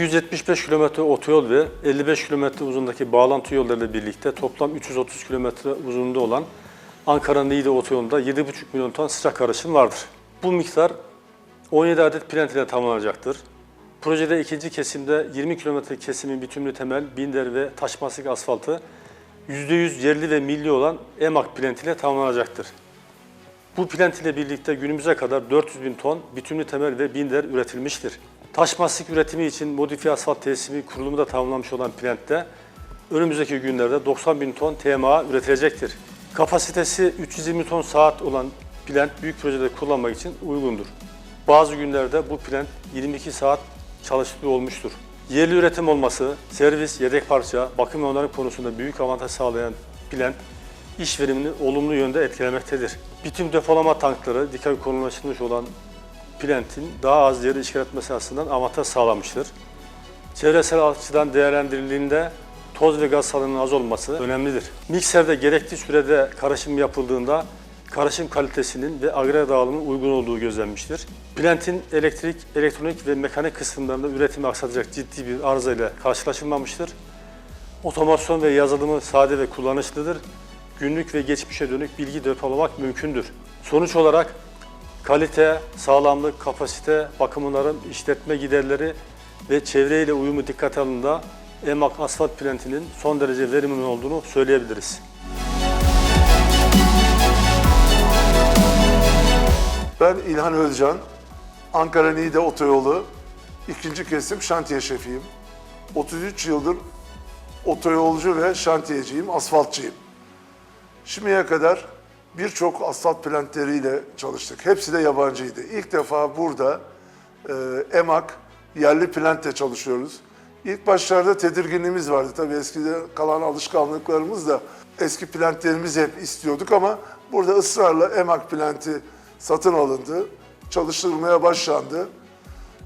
275 kilometre otoyol ve 55 kilometre uzundaki bağlantı yollarıyla birlikte toplam 330 kilometre uzunluğunda olan Ankara-Niğde otoyolunda 7,5 milyon ton sıcak karışım vardır. Bu miktar 17 adet plant ile tamamlanacaktır. Projede ikinci kesimde 20 kilometre kesimin bütünlü temel, binder ve taşmasık asfaltı %100 yerli ve milli olan EMAK plant ile tamamlanacaktır. Bu plant ile birlikte günümüze kadar 400 bin ton bütünlü temel ve binder üretilmiştir. Taş mastik üretimi için modifiye asfalt tesisi kurulumu da tamamlanmış olan plantte önümüzdeki günlerde 90 bin ton TMA üretilecektir. Kapasitesi 320 ton saat olan plant büyük projede kullanmak için uygundur. Bazı günlerde bu plant 22 saat çalıştığı olmuştur. Yerli üretim olması, servis, yedek parça, bakım ve onarım konusunda büyük avantaj sağlayan plant iş verimini olumlu yönde etkilemektedir. Bitim depolama tankları dikey konumlaştırılmış olan plantin daha az yeri işgal etmesi açısından avantaj sağlamıştır. Çevresel açıdan değerlendirildiğinde toz ve gaz salınımının az olması önemlidir. Mikserde gerekli sürede karışım yapıldığında karışım kalitesinin ve agre dağılımının uygun olduğu gözlenmiştir. Plantin elektrik, elektronik ve mekanik kısımlarında üretimi aksatacak ciddi bir arıza ile karşılaşılmamıştır. Otomasyon ve yazılımı sade ve kullanışlıdır. Günlük ve geçmişe dönük bilgi depolamak mümkündür. Sonuç olarak kalite, sağlamlık, kapasite, bakım onarım, işletme giderleri ve çevreyle uyumu dikkate alındığında EMAK asfalt plantinin son derece verimli olduğunu söyleyebiliriz. Ben İlhan Özcan, Ankara Niğde Otoyolu ikinci kesim şantiye şefiyim. 33 yıldır otoyolcu ve şantiyeciyim, asfaltçıyım. Şimdiye kadar birçok asfalt plantleriyle çalıştık. Hepsi de yabancıydı. İlk defa burada e, EMAK yerli plantle çalışıyoruz. İlk başlarda tedirginliğimiz vardı. Tabii eskide kalan alışkanlıklarımız da eski plantlerimizi hep istiyorduk ama burada ısrarla EMAK planti satın alındı, çalıştırılmaya başlandı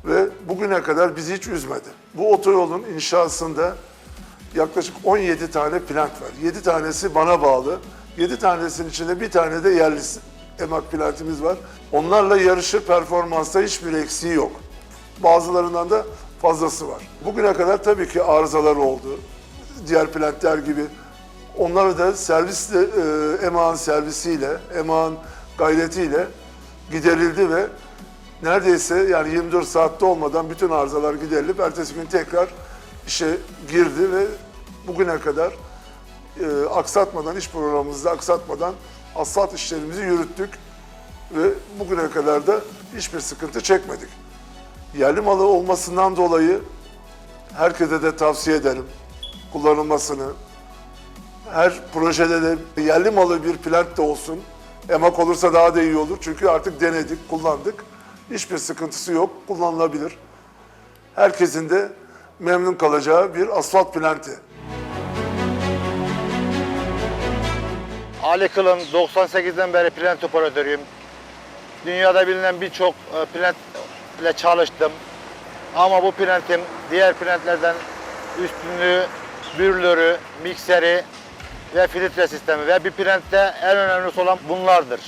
ve bugüne kadar bizi hiç üzmedi. Bu otoyolun inşasında yaklaşık 17 tane plant var. 7 tanesi bana bağlı. 7 tanesinin içinde bir tane de yerli emak plantimiz var. Onlarla yarışır performansta hiçbir eksiği yok. Bazılarından da fazlası var. Bugüne kadar tabii ki arızalar oldu. Diğer plantler gibi. Onları da servisle, e, EMA'nın servisiyle, EMA'nın gayretiyle giderildi ve neredeyse yani 24 saatte olmadan bütün arızalar giderilip ertesi gün tekrar işe girdi ve bugüne kadar e, aksatmadan, iş programımızda aksatmadan asfalt işlerimizi yürüttük ve bugüne kadar da hiçbir sıkıntı çekmedik. Yerli malı olmasından dolayı herkese de tavsiye ederim kullanılmasını. Her projede de yerli malı bir plant da olsun. Emak olursa daha da iyi olur çünkü artık denedik, kullandık. Hiçbir sıkıntısı yok, kullanılabilir. Herkesin de memnun kalacağı bir asfalt planti. Ali Kılın 98'den beri plant operatörüyüm. Dünyada bilinen birçok e, plant ile çalıştım. Ama bu plantin diğer plantlerden üstünlüğü, bürlörü, mikseri ve filtre sistemi ve bir plantte en önemlisi olan bunlardır.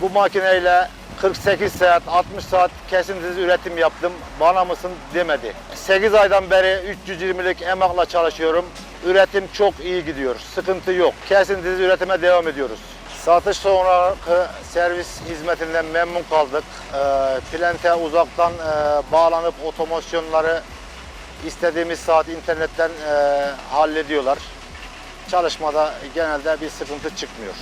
Bu makineyle 48 saat, 60 saat kesintisiz üretim yaptım. Bana mısın demedi. 8 aydan beri 320'lik emakla çalışıyorum. Üretim çok iyi gidiyor. Sıkıntı yok. Kesintisiz üretime devam ediyoruz. Satış sonraki servis hizmetinden memnun kaldık. Ee, plante uzaktan e, bağlanıp otomasyonları istediğimiz saat internetten e, hallediyorlar. Çalışmada genelde bir sıkıntı çıkmıyor.